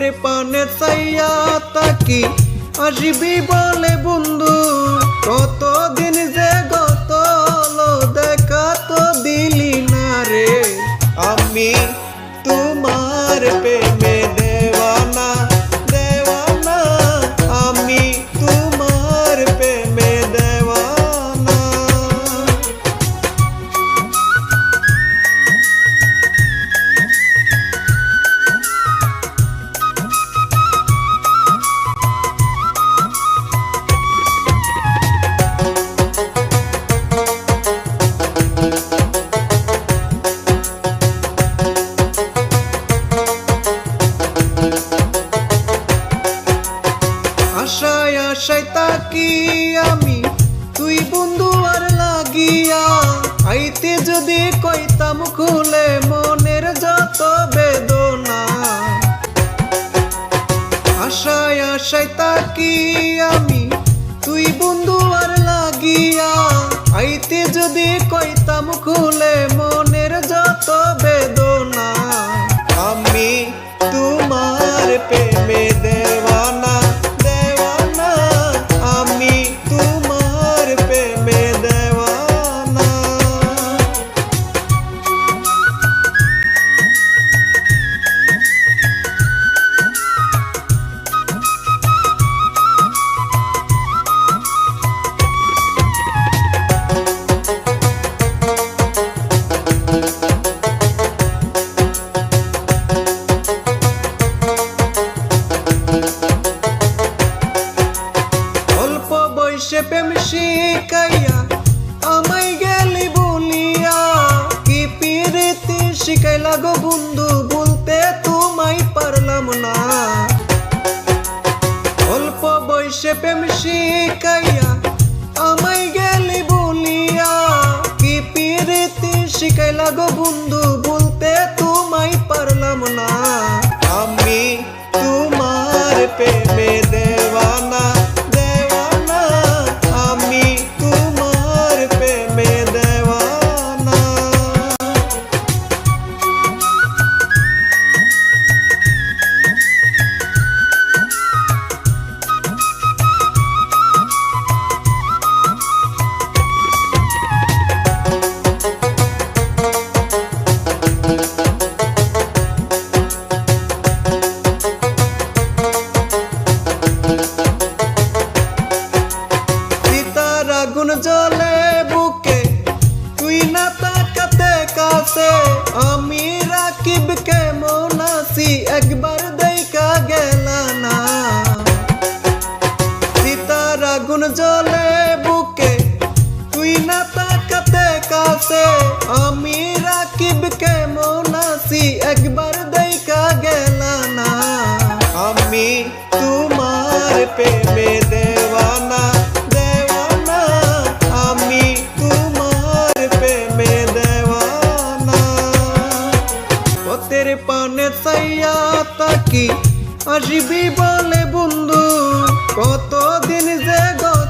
চোখের পানে চাইয়া তাকি আসবি বলে বন্ধু কতদিন যে গো আশায় আশায় তাকি আমি। তুই বন্ধু আর লাগিয়া, আইতে যদি কইতাম খুলে মনের যত বেদনা। আশায় আশায় তাকি আমি, তুই বন্ধু আর লাগিয়া, আইতে যদি কইতাম খুলে মনের যত বেদনা। শিখাইলা গো বন্ধু, বলতে তোমায় পারলাম না। অল্প বয়সে প্রেম শিখাইয়া আমায় গেলি বলিয়া, কি পিরিতি শিখাইলা গো বন্ধু আমি রাকিব কেমন আছি? একবার দেখা গেল না। সীতার আগুন জলে বুকে, তুই না তাকাতে কাছে। আমি রাকিব কেমন আছি? একবার পথের পানে চাইয়া তাকি। আসবি বলে বন্ধু কতদিন যে গত